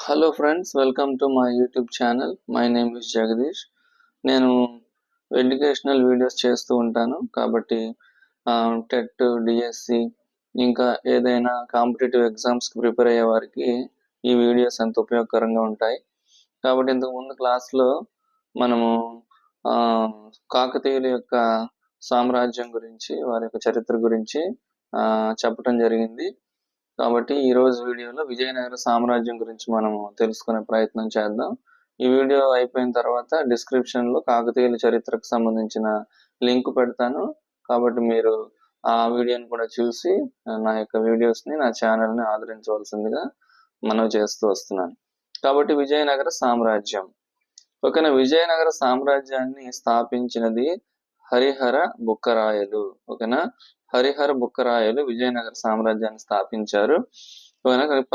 Hello friends welcome to my YouTube channel my name is Jagadeesh నేను educational videos చేస్తూ ఉంటాను. కాబట్టి TET DSC ఇంకా ఏదైనా కాంపిటేటివ్ ఎగ్జామ్స్కి ప్రిపేర్ అయ్యే వారికి ఈ వీడియోస్ ఎంత ఉపయోగకరంగా ఉంటాయి. కాబట్టి ఇంతకు ముందు క్లాస్లో మనము ఆ, కాకతీయుల యొక్క సామ్రాజ్యం గురించి వారి యొక్క చరిత్ర గురించి చెప్పటం జరిగింది. కాబట్టి ఈ రోజు వీడియోలో విజయనగర సామ్రాజ్యం గురించి మనము తెలుసుకునే ప్రయత్నం చేద్దాం. ఈ వీడియో అయిపోయిన తర్వాత డిస్క్రిప్షన్లో కాకతీయుల చరిత్రకు సంబంధించిన లింక్ పెడతాను. కాబట్టి మీరు ఆ వీడియోని కూడా చూసి నా యొక్క వీడియోస్ని నా ఛానల్ని ఆదరించవలసిందిగా మనం చేస్తూ వస్తున్నాను. కాబట్టి విజయనగర సామ్రాజ్యం. ఓకేనా? విజయనగర సామ్రాజ్యాన్ని స్థాపించినది హరిహర బుక్కరాయలు. ఓకేనా? హరిహర బుక్కరాయలు విజయనగర సామ్రాజ్యాన్ని స్థాపించారు.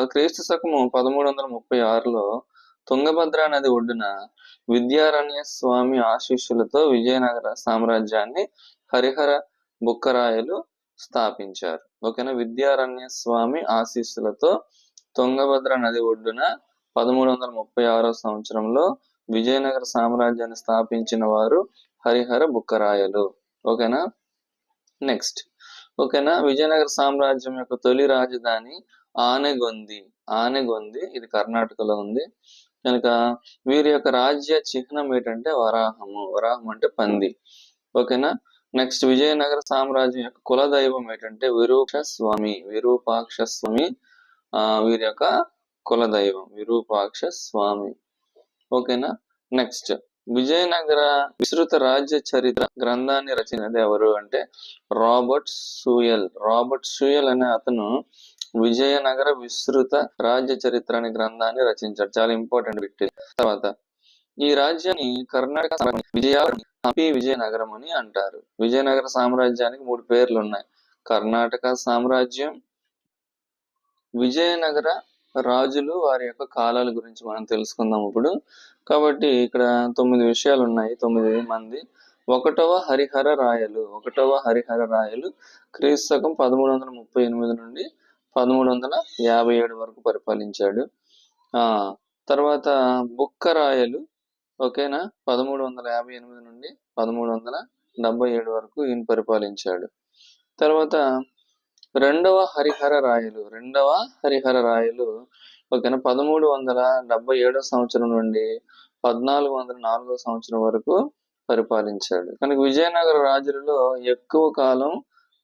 క్రీస్తు శకము పదమూడు వందల ముప్పై ఆరులో తుంగభద్ర నది ఒడ్డున విద్యారణ్య స్వామి ఆశీస్సులతో విజయనగర సామ్రాజ్యాన్ని హరిహర బుక్కరాయలు స్థాపించారు. ఓకేనా? విద్యారణ్య స్వామి ఆశీస్సులతో తుంగభద్ర నది ఒడ్డున పదమూడు వందల ముప్పై ఆరో సంవత్సరంలో విజయనగర సామ్రాజ్యాన్ని స్థాపించిన వారు హరిహర బుక్కరాయలు. ఓకేనా? నెక్స్ట్. ఓకేనా? విజయనగర సామ్రాజ్యం యొక్క తొలి రాజధాని ఆనెగొంది. ఆనెగొంది ఇది కర్ణాటకలో ఉంది. కనుక వీరి యొక్క రాజ్య చిహ్నం ఏంటంటే వరాహము. వరాహం అంటే పంది. ఓకేనా? నెక్స్ట్ విజయనగర సామ్రాజ్యం యొక్క కుల దైవం ఏంటంటే విరూప స్వామి విరూపాక్ష స్వామి ఆ వీరి యొక్క కుల దైవం. విరూపాక్ష స్వామి ఓకేనా? నెక్స్ట్ విజయనగర విస్తృత రాజ్య చరిత్ర గ్రంథాన్ని రచించినది ఎవరు అంటే రాబర్ట్ సూయల్. రాబర్ట్ సూయల్ అనే అతను విజయనగర విస్తృత రాజ్య చరిత్ర అనే గ్రంథాన్ని రచించాడు. చాలా ఇంపార్టెంట్ వ్యక్తి. తర్వాత ఈ రాజ్యాన్ని కర్ణాటక విజయ హంపి విజయనగరం అని అంటారు. విజయనగర సామ్రాజ్యానికి మూడు పేర్లు ఉన్నాయి. కర్ణాటక సామ్రాజ్యం విజయనగర రాజులు వారి యొక్క కాలాల గురించి మనం తెలుసుకుందాం ఇప్పుడు. కాబట్టి ఇక్కడ తొమ్మిది విషయాలు ఉన్నాయి తొమ్మిది మంది. ఒకటవ హరిహర రాయలు ఒకటవ హరిహర రాయలు క్రీస్తు శకం పదమూడు వందల ముప్పై ఎనిమిది నుండి పదమూడు వందల యాభై ఏడు వరకు పరిపాలించాడు. ఆ తర్వాత బుక్క రాయలు ఓకేనా? పదమూడు వందల యాభై ఎనిమిది నుండి పదమూడు వందల డెబ్బై ఏడు వరకు ఈయన పరిపాలించాడు. తర్వాత రెండవ హరిహర రాయలు రెండవ హరిహర రాయలు ఓకేనా? పదమూడు వందల డెబ్బై ఏడో సంవత్సరం నుండి పద్నాలుగు వందల నాలుగో సంవత్సరం వరకు పరిపాలించాడు. కనుక విజయనగర రాజులలో ఎక్కువ కాలం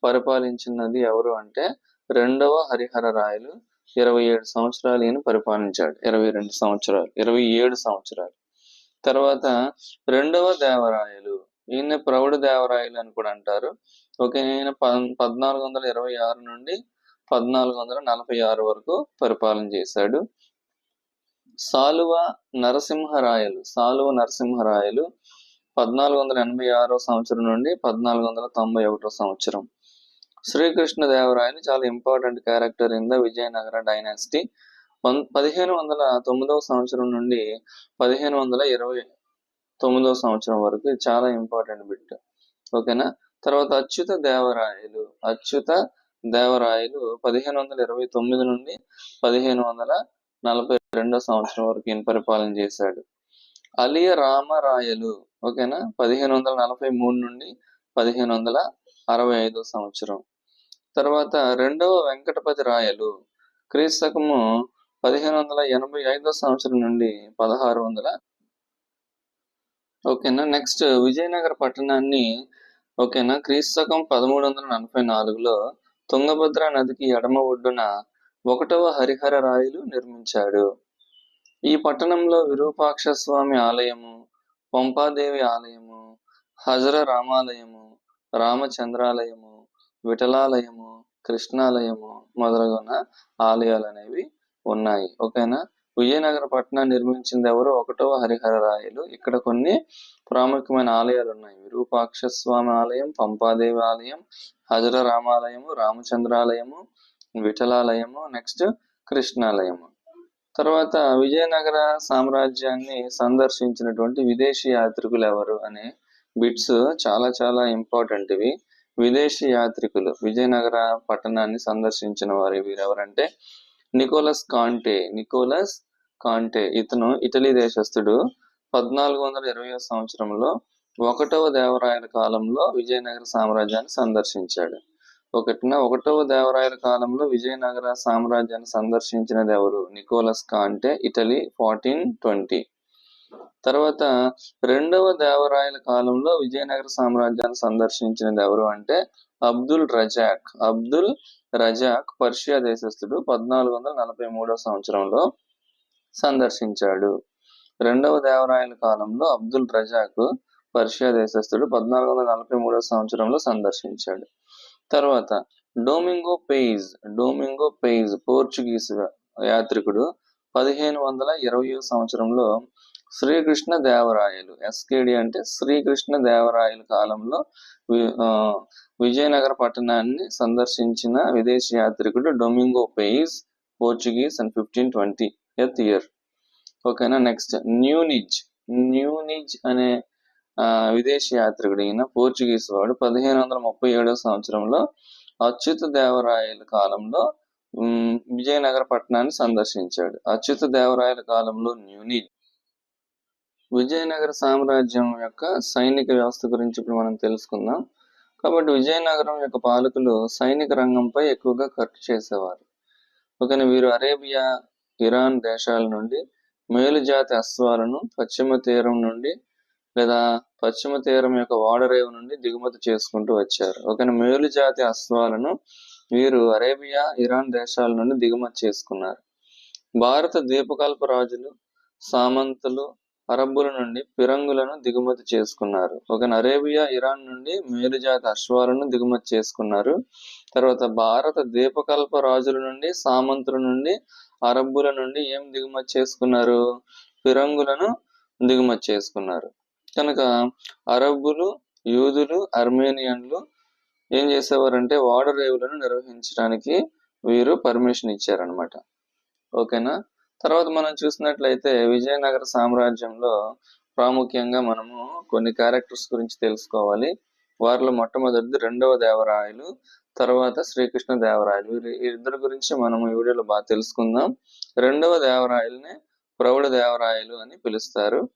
పరిపాలించినది ఎవరు అంటే రెండవ హరిహర రాయలు ఇరవై ఏడు సంవత్సరాలు ఈయన పరిపాలించాడు. ఇరవై రెండు సంవత్సరాలు ఇరవై ఏడు సంవత్సరాలు. తర్వాత రెండవ దేవరాయలు ఈయన ప్రౌఢ దేవరాయలు అని కూడా అంటారు. ఓకే ఈయన పద్నాలుగు వందల ఇరవై ఆరు నుండి పద్నాలుగు వందల నలభై ఆరు వరకు పరిపాలన చేశాడు. సాలువ నరసింహరాయలు సాలువ నరసింహరాయలు పద్నాలుగు వందల ఎనభై ఆరో సంవత్సరం నుండి పద్నాలుగు వందల తొంభై ఒకటో సంవత్సరం. శ్రీకృష్ణ దేవరాయలు చాలా important character in the Vijayanagara dynasty పదిహేను వందల తొమ్మిదవ సంవత్సరం నుండి పదిహేను వందల ఇరవై తొమ్మిదవ సంవత్సరం వరకు చాలా ఇంపార్టెంట్ బిట్ ఓకేనా? తర్వాత అచ్యుత దేవరాయలు అచ్యుత దేవరాయలు పదిహేను వందల ఇరవై తొమ్మిది నుండి పదిహేను వందల నలభై రెండో సంవత్సరం వరకు ఈయన పరిపాలన చేశాడు. అలియ రామరాయలు ఓకేనా? పదిహేను వందల నలభై మూడు నుండి పదిహేను వందల అరవై ఐదో సంవత్సరం. తర్వాత రెండవ వెంకటపతి రాయలు క్రీస్తకము పదిహేను వందల ఎనభై ఐదో సంవత్సరం నుండి పదహారు వందల ఓకేనా? నెక్స్ట్ విజయనగర పట్టణాన్ని ఓకేనా? క్రీస్తకం పదమూడు వందల నలభై నాలుగులో తుంగభద్ర నదికి ఎడమ ఒడ్డున ఒకటవ హరిహర రాయలు నిర్మించాడు. ఈ పట్టణంలో విరూపాక్ష స్వామి ఆలయము పంపాదేవి ఆలయము హజర రామాలయము రామచంద్రాలయము విఠలాలయము కృష్ణాలయము మొదలగున ఆలయాలు అనేవి ఉన్నాయి. ఓకేనా? విజయనగర పట్టణాన్ని నిర్మించింది ఎవరు? ఒకటవ హరిహర రాయలు. ఇక్కడ కొన్ని ప్రాముఖ్యమైన ఆలయాలు ఉన్నాయి విరూపాక్ష స్వామి ఆలయం పంపాదేవి ఆలయం హజర రామాలయము రామచంద్రాలయము విఠలాలయము నెక్స్ట్ కృష్ణాలయము. తర్వాత విజయనగర సామ్రాజ్యాన్ని సందర్శించినటువంటి విదేశీ యాత్రికులు ఎవరు అనే బిట్స్ చాలా చాలా ఇంపార్టెంట్ ఇవి విదేశీ యాత్రికులు విజయనగర పట్టణాన్ని సందర్శించిన వారు వీరు ఎవరంటే నికోలస్ కాంటే. నికోలస్ కాంటే ఇతను ఇటలీ దేశస్థుడు. పద్నాలుగు వందల ఇరవై సంవత్సరంలో ఒకటవ దేవరాయల కాలంలో విజయనగర సామ్రాజ్యాన్ని సందర్శించాడు. ఒకటిన ఒకటవ దేవరాయల కాలంలో విజయనగర సామ్రాజ్యాన్ని సందర్శించినది ఎవరు? Nicolas Conti Italy fourteen twenty. తర్వాత రెండవ దేవరాయల కాలంలో విజయనగర సామ్రాజ్యాన్ని సందర్శించినది ఎవరు అంటే అబ్దుల్ రజాక్. అబ్దుల్ రజాక్ పర్షియా దేశస్థుడు. పద్నాలుగు వందల నలభై మూడవ సంవత్సరంలో సందర్శించాడు. రెండవ దేవరాయల కాలంలో అబ్దుల్ రజాకు పర్షియా దేశస్థుడు పద్నాలుగు వందల నలభై మూడవ సంవత్సరంలో సందర్శించాడు. తర్వాత డోమింగో పెయిజ్ డోమింగో పెయిజ్ పోర్చుగీస్ యాత్రికుడు పదిహేను వందల ఇరవై సంవత్సరంలో శ్రీకృష్ణ దేవరాయలు ఎస్కేడి అంటే శ్రీకృష్ణ దేవరాయల కాలంలో వి- విజయనగర పట్టణాన్ని సందర్శించిన విదేశీ యాత్రికుడు Domingo Paes Portuguese and fifteen twenty. ఎత్ ఇయర్ ఓకేనా నెక్స్ట్ న్యూనిజ్ న్యూనిజ్ అనే విదేశీ యాత్రికుడు ఈయన పోర్చుగీస్ వాడు. పదిహేను వందల ముప్పై ఏడవ సంవత్సరంలో అచ్యుత దేవరాయల కాలంలో విజయనగర పట్టణాన్ని సందర్శించాడు. అచ్యుత దేవరాయల కాలంలో న్యూనిజ్ విజయనగర సామ్రాజ్యం యొక్క సైనిక వ్యవస్థ గురించి ఇప్పుడు మనం తెలుసుకుందాం. కాబట్టి విజయనగరం యొక్క పాలకులు సైనిక రంగంపై ఎక్కువగా ఖర్చు చేసేవారు. ఒకని వీరు అరేబియా ఇరాన్ దేశాల నుండి మేలుజాతి అశ్వాలను పశ్చిమ తీరం నుండి లేదా పశ్చిమ తీరం యొక్క ఓడరేవు నుండి దిగుమతి చేసుకుంటూ వచ్చారు. ఒకని మేలుజాతి అశ్వాలను వీరు అరేబియా ఇరాన్ దేశాల నుండి దిగుమతి చేసుకున్నారు. భారత ద్వీపకల్ప రాజులు సామంతులు అరబ్బుల నుండి పిరంగులను దిగుమతి చేసుకున్నారు. ఒక అరేబియా ఇరాన్ నుండి మేలుజాతి అశ్వాలను దిగుమతి చేసుకున్నారు. తర్వాత భారత ద్వీపకల్ప రాజుల నుండి సామంతుల నుండి అరబ్బుల నుండి ఏం దిగుమతి చేసుకున్నారు? ఫిరంగులను దిగుమతి చేసుకున్నారు. కనుక అరబ్బులు యూదులు అర్మేనియన్లు ఏం చేసేవారంటే ఓడరేవులను నిర్వహించడానికి వీరు పర్మిషన్ ఇచ్చారనమాట ఓకేనా? తర్వాత మనం చూసినట్లయితే విజయనగర సామ్రాజ్యంలో ప్రాముఖ్యంగా మనము కొన్ని క్యారెక్టర్స్ గురించి తెలుసుకోవాలి. వారిలో మొట్టమొదటిది రెండవ దేవరాయలు తర్వాత శ్రీకృష్ణ దేవరాయలు. వీరి ఇద్దరి గురించి మనం ఈ వీడియోలో బాగా తెలుసుకుందాం. రెండవ దేవరాయల్ని ప్రౌఢ దేవరాయలు అని పిలుస్తారు.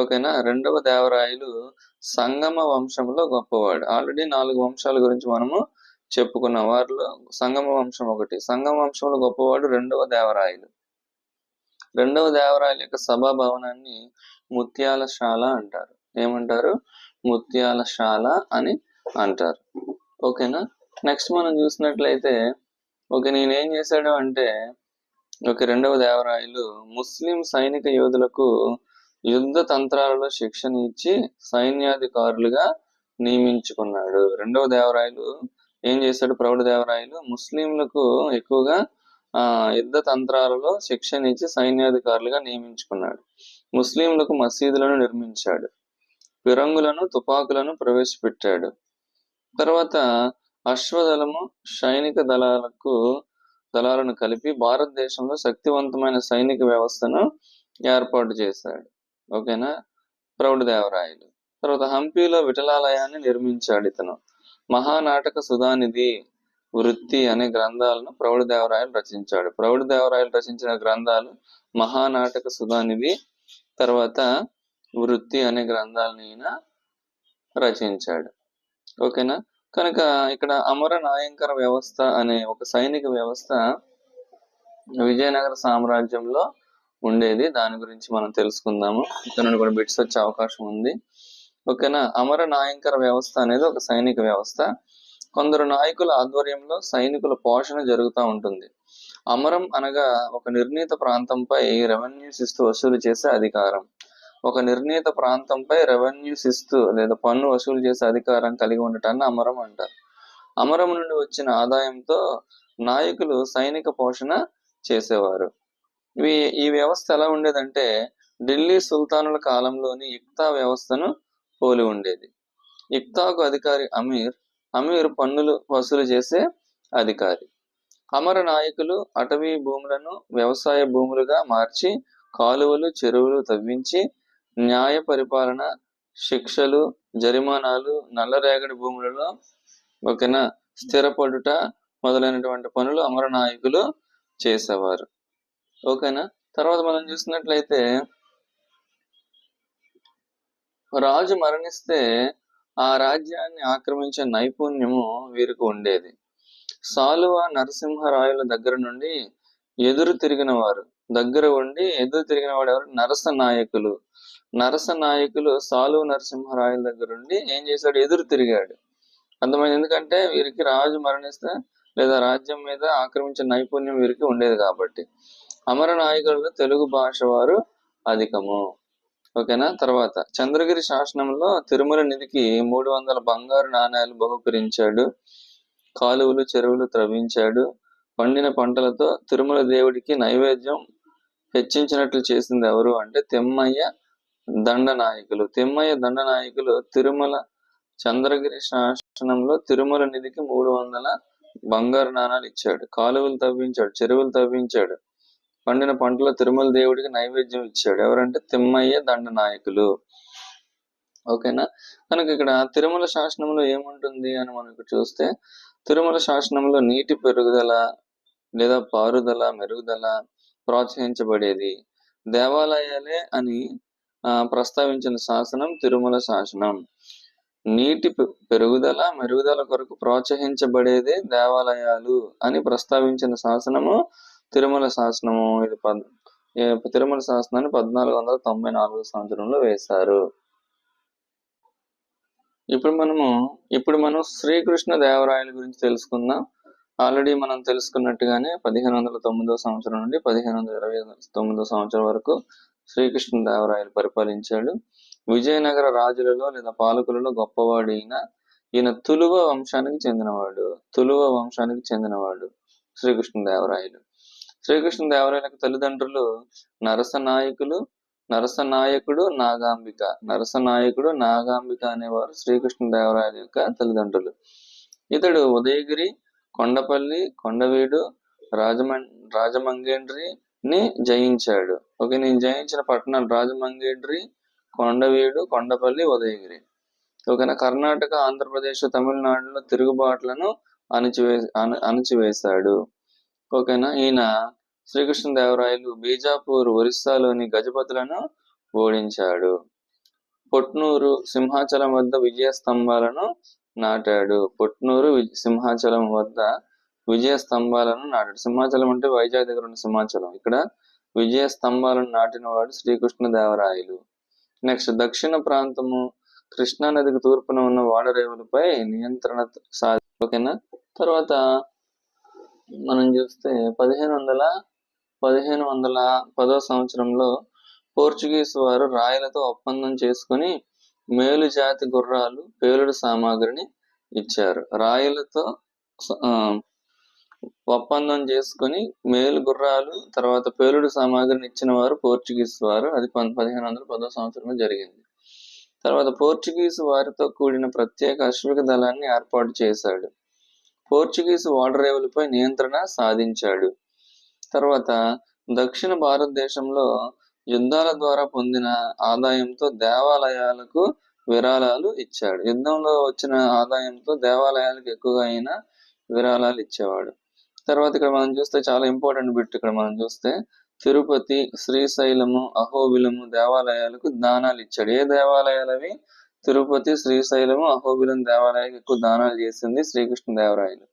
ఓకేనా? రెండవ దేవరాయలు సంగమ వంశంలో గొప్పవాడు. ఆల్రెడీ నాలుగు వంశాల గురించి మనము చెప్పుకున్నాం. వారిలో సంగమ వంశం ఒకటి. సంగమ వంశంలో గొప్పవాడు రెండవ దేవరాయలు. రెండవ దేవరాయల యొక్క సభా భవనాన్ని ముత్యాల శాల అంటారు. ఏమంటారు? ముత్యాల శాల అని అంటారు. ఓకేనా? నెక్స్ట్ మనం చూసినట్లయితే ఓకే నేనేం చేశాడు అంటే ఒక రెండవ దేవరాయలు ముస్లిం సైనిక యోధులకు యుద్ధ తంత్రాలలో శిక్షణ ఇచ్చి సైన్యాధికారులుగా నియమించుకున్నాడు. రెండవ దేవరాయలు ఏం చేశాడు? ప్రౌఢ దేవరాయలు ముస్లింలకు ఎక్కువగా ఆ యుద్ధ తంత్రాలలో శిక్షణ ఇచ్చి సైన్యాధికారులుగా నియమించుకున్నాడు. ముస్లింలకు మసీదులను నిర్మించాడు. ఫిరంగులను తుపాకులను ప్రవేశపెట్టాడు. తర్వాత అశ్వదళము సైనిక దళాలకు దళాలను కలిపి భారతదేశంలో శక్తివంతమైన సైనిక వ్యవస్థను ఏర్పాటు చేశాడు. ఓకేనా? ప్రౌఢదేవరాయలు. తర్వాత హంపీలో విఠలాలయాన్ని నిర్మించాడు ఇతను. మహానాటక సుధానిధి వృత్తి అనే గ్రంథాలను ప్రౌఢదేవరాయలు రచించాడు. ప్రౌఢదేవరాయలు రచించిన గ్రంథాలు మహానాటక సుధానిధి తర్వాత వృత్తి అనే గ్రంథాలను ఈయన రచించాడు. ఓకేనా? కనుక ఇక్కడ అమర నాయంకర వ్యవస్థ అనే ఒక సైనిక వ్యవస్థ విజయనగర సామ్రాజ్యంలో ఉండేది. దాని గురించి మనం తెలుసుకుందాము. ఇక్కడ నుండి కూడా బిట్స్ వచ్చే అవకాశం ఉంది. ఓకేనా? అమర నాయంకర వ్యవస్థ అనేది ఒక సైనిక వ్యవస్థ. కొందరు నాయకుల ఆధ్వర్యంలో సైనికుల పోషణ జరుగుతూ ఉంటుంది. అమరం అనగా ఒక నిర్ణీత ప్రాంతంపై రెవెన్యూస్ ఇస్తూ వసూలు చేసే అధికారం. ఒక నిర్ణీత ప్రాంతంపై రెవెన్యూస్ ఇస్తూ లేదా పన్ను వసూలు చేసే అధికారం కలిగి ఉండటాన్ని అమరం అంటారు. అమరం నుండి వచ్చిన ఆదాయంతో నాయకులు సైనిక పోషణ చేసేవారు. ఇవి ఈ వ్యవస్థ ఎలా ఉండేదంటే ఢిల్లీ సుల్తానుల కాలంలోని ఇక్తా వ్యవస్థను పోలి ఉండేది. ఇక్తాకు అధికారి అమీర్ అమీర్ పన్నులు వసూలు చేసే అధికారి. అమర నాయకులు అటవీ భూములను వ్యవసాయ భూములుగా మార్చి కాలువలు చెరువులు తవ్వించి న్యాయ పరిపాలన శిక్షలు జరిమానాలు నల్లరేగడి భూములలో ఓకేనా స్థిరపడుట మొదలైనటువంటి పనులు అమర నాయకులు చేసేవారు. ఓకేనా? తర్వాత మనం చూసినట్లయితే రాజు మరణిస్తే ఆ రాజ్యాన్ని ఆక్రమించే నైపుణ్యము వీరికి ఉండేది. సాలువ నరసింహరాయుల దగ్గర నుండి ఎదురు తిరిగిన వారు దగ్గర ఉండి ఎదురు తిరిగిన వాడు ఎవరు? నరస నాయకులు. నరస నాయకులు సాలువ నరసింహరాయల దగ్గర ఉండి ఏం చేశాడు? ఎదురు తిరిగాడు. అర్థమైంది? ఎందుకంటే వీరికి రాజు మరణిస్తే లేదా రాజ్యం మీద ఆక్రమించే నైపుణ్యం వీరికి ఉండేది కాబట్టి. అమర నాయకులలో తెలుగు భాష వారు అధికము. ఓకేనా? తర్వాత చంద్రగిరి శాసనంలో తిరుమల నిధికి మూడు వందల బంగారు నాణ్యాలు బహుకరించాడు. కాలువలు చెరువులు త్రవ్వించాడు పండిన పంటలతో తిరుమల దేవుడికి నైవేద్యం హెచ్చించినట్లు చేసింది ఎవరు అంటే తెమ్మయ్య దండనాయకులు. తెమ్మయ్య దండనాయకులు తిరుమల చంద్రగిరి శాసనంలో తిరుమల నిధికి మూడు వందల బంగారు నాణాలు ఇచ్చాడు. కాలువలు తవ్వించాడు చెరువులు తవ్వించాడు. పండిన పంటలో తిరుమల దేవుడికి నైవేద్యం ఇచ్చాడు. ఎవరంటే తిమ్మయ్య దండనాయకులు. ఓకేనా? కనుక ఇక్కడ తిరుమల శాసనంలో ఏముంటుంది అని మనకు చూస్తే తిరుమల శాసనంలో నీటి పెరుగుదల లేదా పారుదల మెరుగుదల ప్రోత్సహించబడేది. దేవాలయాలే అని ప్రస్తావించిన శాసనం తిరుమల శాసనం. నీటి పె- పెరుగుదల మెరుగుదల కొరకు ప్రోత్సహించబడేదే దేవాలయాలు అని ప్రస్తావించిన శాసనము తిరుమల శాసనము. ఇది పద్ తిరుమల శాసనాన్ని పద్నాలుగు వందల తొంభై నాలుగు సంవత్సరంలో వేశారు. ఇప్పుడు మనము ఇప్పుడు మనం శ్రీకృష్ణ దేవరాయల గురించి తెలుసుకుందాం. ఆల్రెడీ మనం తెలుసుకున్నట్టుగానే పదిహేను వందల తొమ్మిదో సంవత్సరం నుండి పదిహేను వందల ఇరవై తొమ్మిదో సంవత్సరం వరకు శ్రీకృష్ణ దేవరాయలు పరిపాలించాడు. విజయనగర రాజులలో లేదా పాలకులలో గొప్పవాడు ఈయన ఈయన తులువ వంశానికి చెందినవాడు. తులువ వంశానికి చెందినవాడు శ్రీకృష్ణ దేవరాయలు శ్రీకృష్ణ దేవరాయలకు తల్లిదండ్రులు నరసనాయకులు నరసనాయకుడు నాగాంబిక. నరసనాయకుడు నాగాంబిక అనేవారు శ్రీకృష్ణదేవరాయల యొక్క తల్లిదండ్రులు. ఇతడు ఉదయగిరి కొండపల్లి కొండవీడు రాజమం రాజమంగేండ్రిని జయించాడు. ఓకే నేను జయించిన పట్టణాలు రాజమంగేండ్రి కొండవీడు కొండపల్లి ఉదయగిరి. ఓకేనా? కర్ణాటక ఆంధ్రప్రదేశ్ తమిళనాడులో తిరుగుబాట్లను అణిచివే అణిచివేశాడు. ఓకేనా? ఈయన శ్రీకృష్ణదేవరాయలు బీజాపూర్ ఒరిస్సాలోని గజపతులను ఓడించాడు. పొట్నూరు సింహాచలం వద్ద విజయ స్తంభాలను నాటాడు. పొట్నూరు సింహాచలం వద్ద విజయ స్తంభాలను నాటాడు. సింహాచలం అంటే వైజాగ్ దగ్గర ఉన్న సింహాచలం. ఇక్కడ విజయ స్తంభాలను నాటిన వాడు శ్రీకృష్ణదేవరాయలు. నెక్స్ట్ దక్షిణ ప్రాంతము కృష్ణా నదికి తూర్పున ఉన్న వాడరేవులపై నియంత్రణ సాధి ఓకేనా? తర్వాత మనం చూస్తే పదిహేను వందల పదిహేను వందల పదో సంవత్సరంలో పోర్చుగీస్ వారు రాయలతో ఒప్పందం చేసుకుని మేలు జాతి గుర్రాలు పేలుడు సామాగ్రిని ఇచ్చారు. రాయలతో ఒప్పందం చేసుకుని మేలు గుర్రాలు తర్వాత పేలుడు సామాగ్రిని ఇచ్చిన వారు పోర్చుగీస్ వారు. అది పదిహేను వందల పదో సంవత్సరంలో జరిగింది. తర్వాత పోర్చుగీస్ వారితో కూడిన ప్రత్యేక అశ్విక దళాన్ని ఏర్పాటు చేశాడు. పోర్చుగీస్ ఓడరేవులపై నియంత్రణ సాధించాడు. తర్వాత దక్షిణ భారతదేశంలో యుద్ధాల ద్వారా పొందిన ఆదాయంతో దేవాలయాలకు విరాళాలు ఇచ్చాడు. యుద్ధంలో వచ్చిన ఆదాయంతో దేవాలయాలకు ఎక్కువగా అయిన విరాళాలు ఇచ్చేవాడు. తర్వాత ఇక్కడ మనం చూస్తే చాలా ఇంపార్టెంట్ బిట్ ఇక్కడ మనం చూస్తే తిరుపతి శ్రీశైలము అహోబిలము దేవాలయాలకు దానాలు ఇచ్చాడు. ఏ దేవాలయాలు అవి? తిరుపతి శ్రీశైలము అహోబిలం దేవాలయాలకు ఎక్కువ దానాలు చేసింది శ్రీకృష్ణ దేవరాయలు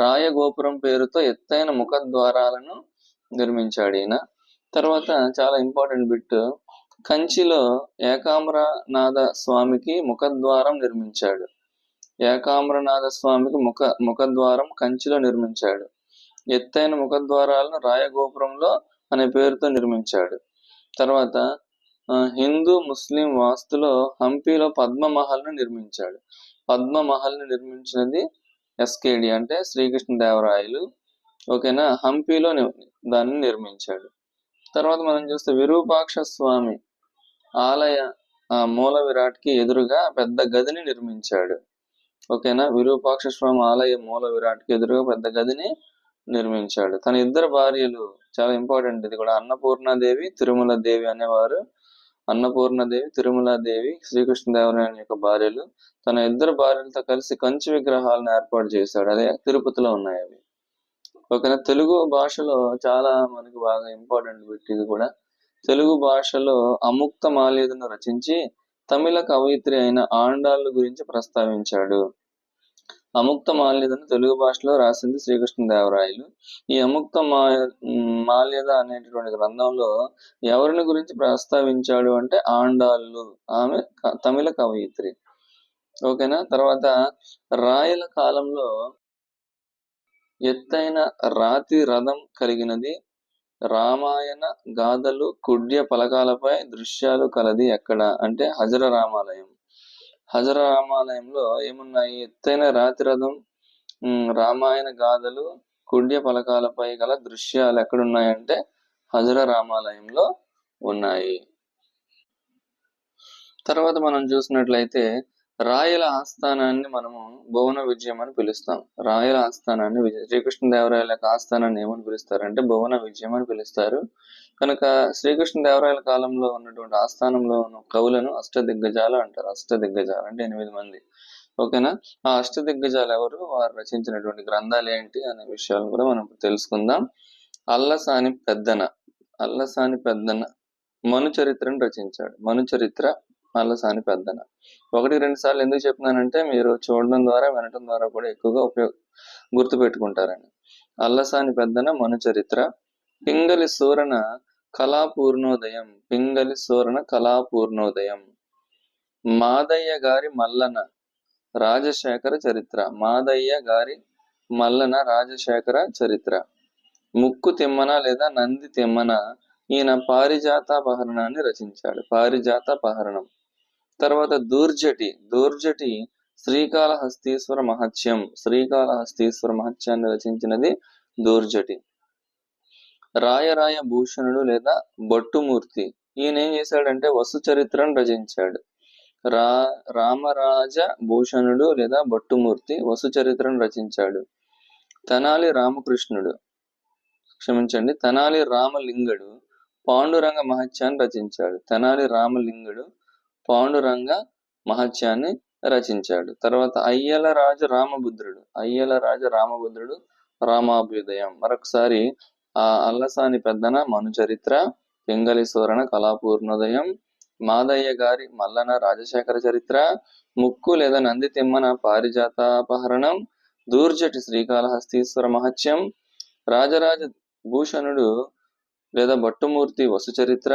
రాయగోపురం పేరుతో ఎత్తైన ముఖద్వారాలను నిర్మించాడు ఈయన. తర్వాత చాలా ఇంపార్టెంట్ బిట్ కంచిలో ఏకామ్రనాథ స్వామికి ముఖద్వారం నిర్మించాడు. ఏకామ్రనాథ స్వామికి ముఖ ముఖద్వారం కంచిలో నిర్మించాడు. ఎత్తైన ముఖద్వారాలను రాయగోపురంలో అనే పేరుతో నిర్మించాడు. తర్వాత హిందూ ముస్లిం వాస్తులో హంపీలో పద్మమహల్ను నిర్మించాడు. పద్మమహల్ని నిర్మించినది ఎస్కేడి అంటే శ్రీకృష్ణదేవరాయలు. ఓకేనా? హంపీలో దాన్ని నిర్మించాడు. తర్వాత మనం చూస్తే విరూపాక్ష స్వామి ఆలయ ఆ, మూల విరాట్కి ఎదురుగా పెద్ద గదిని నిర్మించాడు. ఓకేనా? విరూపాక్ష స్వామి ఆలయ మూల విరాట్కి ఎదురుగా పెద్ద గదిని నిర్మించాడు. తన ఇద్దరు భార్యలు చాలా ఇంపార్టెంట్. ఇది కూడా అన్నపూర్ణాదేవి తిరుమల దేవి అనేవారు. అన్నపూర్ణదేవి తిరుమలాదేవి శ్రీకృష్ణదేవరాయల యొక్క భార్యలు. తన ఇద్దరు భార్యలతో కలిసి కంచి విగ్రహాలను ఏర్పాటు చేశాడు. అదే తిరుపతిలో ఉన్నాయి అవి. ఓకేనా? తెలుగు భాషలో చాలా మనకు బాగా ఇంపార్టెంట్ పెట్టింది కూడా. తెలుగు భాషలో అముక్త మాల్యదను రచించి తమిళ కవయిత్రి అయిన ఆండాళ్ళ గురించి ప్రస్తావించాడు. అముక్త మాల్యదను తెలుగు భాషలో రాసింది శ్రీకృష్ణదేవరాయలు. ఈ అముక్త మా మాల్యద అనేటటువంటి గ్రంథంలో ఎవరిని గురించి ప్రస్తావించాడు అంటే ఆండాళ్ళు. ఆమె తమిళ కవయిత్రి. ఓకేనా? తర్వాత రాయల కాలంలో ఎత్తైన రాతి రథం కలిగినది. రామాయణ గాథలు కుడ్య పలకాలపై దృశ్యాలు కలది ఎక్కడ? అంటే హజర రామాలయం. హజర రామాలయంలో ఏమున్నాయి? ఎత్తైన రాతి రథం రామాయణ గాథలు కుడ్య పలకాలపై గల దృశ్యాలు ఎక్కడున్నాయంటే హజర రామాలయంలో ఉన్నాయి. తర్వాత మనం చూసినట్లయితే రాయల ఆస్థానాన్ని మనము భువన విజయం అని పిలుస్తాం. రాయల ఆస్థానాన్ని విజయ శ్రీకృష్ణదేవరాయల యొక్క ఆస్థానాన్ని ఏమని పిలుస్తారంటే భువన విజయం అని పిలుస్తారు. కనుక శ్రీకృష్ణదేవరాయల కాలంలో ఉన్నటువంటి ఆస్థానంలో ఉన్న కవులను అష్టదిగ్గజాలు అంటారు. అష్టదిగ్గజాలు అంటే ఎనిమిది మంది. ఓకేనా? ఆ అష్టదిగ్గజాలు ఎవరు? వారు రచించినటువంటి గ్రంథాలు ఏంటి అనే విషయాలు కూడా మనం తెలుసుకుందాం. అల్లసాని పెద్దన. అల్లసాని పెద్దన. మను చరిత్రను రచించాడు. మను చరిత్ర అల్లసాని పెద్దన. ఒకటి రెండు సార్లు ఎందుకు చెప్తున్నానంటే మీరు చూడడం ద్వారా వినటం ద్వారా కూడా ఎక్కువగా ఉపయోగ గుర్తు పెట్టుకుంటారని అల్లసాని పెద్దన మను చరిత్ర. పింగలి సూరణ కళాపూర్ణోదయం. పింగలి సూరణ కళాపూర్ణోదయం. మాదయ్య గారి మల్లన రాజశేఖర చరిత్ర. మాదయ్య గారి మల్లన రాజశేఖర చరిత్ర. ముక్కు తిమ్మన లేదా నంది తిమ్మన ఈయన పారిజాత పహరణాన్ని రచించాడు. పారిజాత పహరణం. తర్వాత దూర్జటి. దూర్జటి శ్రీకాళహస్తీశ్వర మహత్యం. శ్రీకాళహస్తీశ్వర మహత్యాన్ని రచించినది దూర్జటి. రాయరాయ భూషణుడు లేదా భట్టుమూర్తి ఈయన ఏం చేశాడంటే వసు చరిత్రను రచించాడు. రా రామరాజ భూషణుడు లేదా భట్టుమూర్తి వసు చరిత్రను రచించాడు. తెనాలి రామకృష్ణుడు. క్షమించండి తెనాలి రామలింగుడు పాండురంగ మహత్యాన్ని రచించాడు. తెనాలి రామలింగుడు పాండురంగ మహత్యాన్ని రచించాడు. తర్వాత అయ్యల రాజు రామభద్రుడు అయ్యల రాజు రామభద్రుడు రామాభ్యుదయం. మరొకసారి ఆ అల్లసాని పెద్దన మను చరిత్ర పింగళి సూరణ కళాపూర్ణోదయం మాదయ్య గారి మల్లన రాజశేఖర చరిత్ర ముక్కు లేదా నంది తిమ్మన పారిజాతాపహరణం దూర్జటి శ్రీకాళహస్తీశ్వర మహత్యం రాజరాజ భూషణుడు లేదా భట్టుమూర్తి వసు చరిత్ర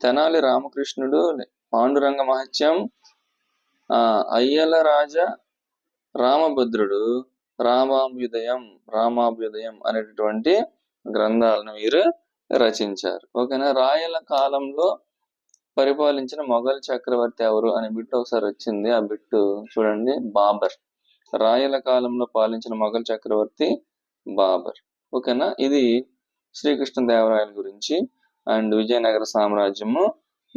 తెనాలి రామకృష్ణుడు పాండురంగ మహత్యం. ఆ అయ్యల రాజ రామభద్రుడు రామాభ్యుదయం రామాభ్యుదయం అనేటటువంటి గ్రంథాలను వీరు రచించారు. ఓకేనా? రాయల కాలంలో పరిపాలించిన మొఘల్ చక్రవర్తి ఎవరు అనే బిట్టు ఒకసారి వచ్చింది. ఆ బిట్టు చూడండి. బాబర్. రాయల కాలంలో పాలించిన మొఘల్ చక్రవర్తి బాబర్. ఓకేనా? ఇది శ్రీకృష్ణదేవరాయల గురించి అండ్ విజయనగర సామ్రాజ్యము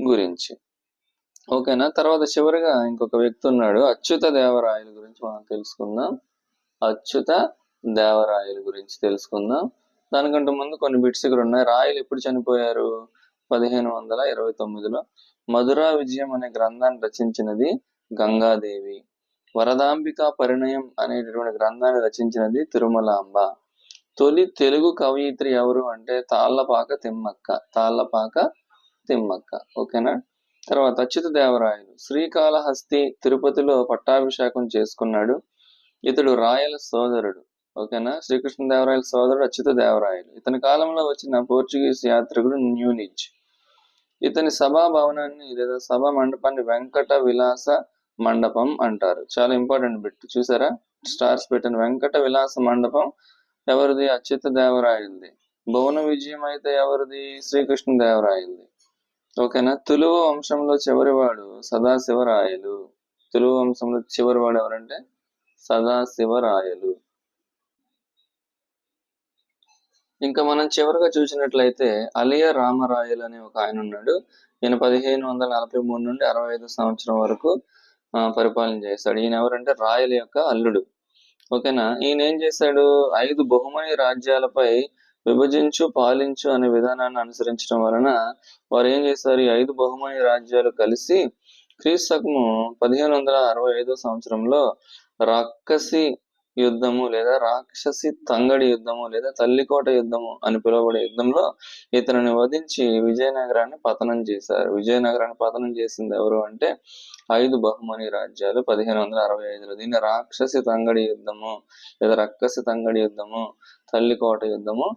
గురించి. ఓకేనా? తర్వాత చివరిగా ఇంకొక వ్యక్తి ఉన్నాడు. అచ్యుత దేవరాయల గురించి మనం తెలుసుకుందాం. అచ్యుత దేవరాయల గురించి తెలుసుకుందాం. దానికంటే ముందు కొన్ని బిట్స్ ఇక్కడ ఉన్నాయి. రాయలు ఎప్పుడు చనిపోయారు? పదిహేను వందల ఇరవై తొమ్మిదిలో. మధురా విజయం అనే గ్రంథాన్ని రచించినది గంగాదేవి. వరదాంబిక పరిణయం అనేటటువంటి గ్రంథాన్ని రచించినది తిరుమలాంబ. తొలి తెలుగు కవయిత్రి ఎవరు అంటే తాళ్ళపాక తిమ్మక్క. తాళ్ళపాక తిమ్మక్క. ఓకేనా? తర్వాత అచ్యుత దేవరాయలు శ్రీకాళహస్తి తిరుపతిలో పట్టాభిషేకం చేసుకున్నాడు. ఇతడు రాయల సోదరుడు. ఓకేనా? శ్రీకృష్ణదేవరాయల సోదరుడు అచ్యుత దేవరాయలు ఇతని కాలంలో వచ్చిన పోర్చుగీస్ యాత్రికుడు న్యూనిజ్ ఇతని సభా భవనాన్ని లేదా సభా మండపాన్ని వెంకట విలాస మండపం అంటారు. చాలా ఇంపార్టెంట్ బిట్. చూసారా? స్టార్స్ పెట్టిన వెంకట విలాస మండపం ఎవరిది? అచ్యుత దేవరాయలది భువన విజయం అయితే ఎవరిది? శ్రీకృష్ణ దేవరాయలది ఓకేనా? తులువ వంశంలో చివరివాడు సదాశివరాయలు. తులువ వంశంలో చివరివాడు ఎవరంటే? సదాశివరాయలు. ఇంకా మనం చివరిగా చూసినట్లయితే అలియ రామరాయలు అనే ఒక ఆయన ఉన్నాడు. ఈయన పదిహేను వందల నలభై మూడు నుండి అరవై ఐదు సంవత్సరం వరకు పరిపాలన చేశాడు. ఈయన ఎవరంటే? రాయల యొక్క అల్లుడు. ఓకేనా? ఈయన ఏం చేశాడు? ఐదు బహుమని రాజ్యాలపై విభజించు పాలించు అనే విధానాన్ని అనుసరించడం వలన వారు ఏం చేశారు ఈ ఐదు బహుమని రాజ్యాలు కలిసి క్రీస్తకము పదిహేను వందల అరవై ఐదో సంవత్సరంలో రాక్షసి యుద్ధము లేదా రాక్షసి తంగడి యుద్ధము లేదా తల్లికోట యుద్ధము అని పిలువబడే యుద్ధంలో ఇతనిని వధించి విజయనగరాన్ని పతనం చేశారు. విజయనగరాన్ని పతనం చేసింది ఎవరు అంటే ఐదు బహుమని రాజ్యాలు పదిహేను వందల అరవై ఐదులో దీన్ని రాక్షసి తంగడి యుద్ధము లేదా రక్కసి తంగడి యుద్ధము తల్లికోట యుద్ధము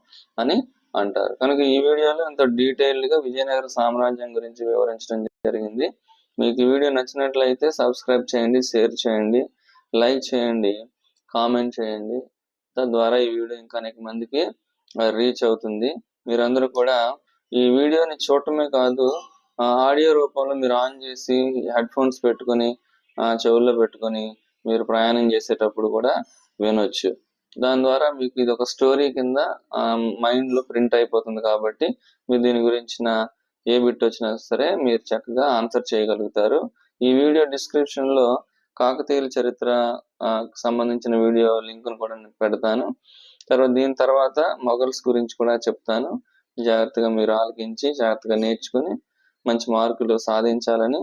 అని అంటారు. కనుక ఈ వీడియోలో అంత డీటెయిల్డ్గా విజయనగర సామ్రాజ్యం గురించి వివరించడం జరిగింది. మీకు ఈ వీడియో నచ్చినట్లయితే సబ్స్క్రైబ్ చేయండి షేర్ చేయండి లైక్ చేయండి కామెంట్ చేయండి. తద్వారా ఈ వీడియో ఇంకా అనేక మందికి రీచ్ అవుతుంది. మీరందరూ కూడా ఈ వీడియోని చూడటమే కాదు ఆడియో రూపంలో మీరు ఆన్ చేసి హెడ్ ఫోన్స్ పెట్టుకొని చెవుల్లో పెట్టుకొని మీరు ప్రయాణం చేసేటప్పుడు కూడా వినొచ్చు. దాని ద్వారా మీకు ఇది ఒక స్టోరీ కింద మైండ్లో ప్రింట్ అయిపోతుంది కాబట్టి మీరు దీని గురించిన ఏ బిట్ వచ్చినా సరే మీరు చక్కగా ఆన్సర్ చేయగలుగుతారు. ఈ వీడియో డిస్క్రిప్షన్లో కాకతీయుల చరిత్ర సంబంధించిన వీడియో లింక్ కూడా నేను పెడతాను. తర్వాత దీని తర్వాత మొఘల్స్ గురించి కూడా చెప్తాను. జాగ్రత్తగా మీరు ఆలకించి జాగ్రత్తగా నేర్చుకుని మంచి మార్కులు సాధించాలని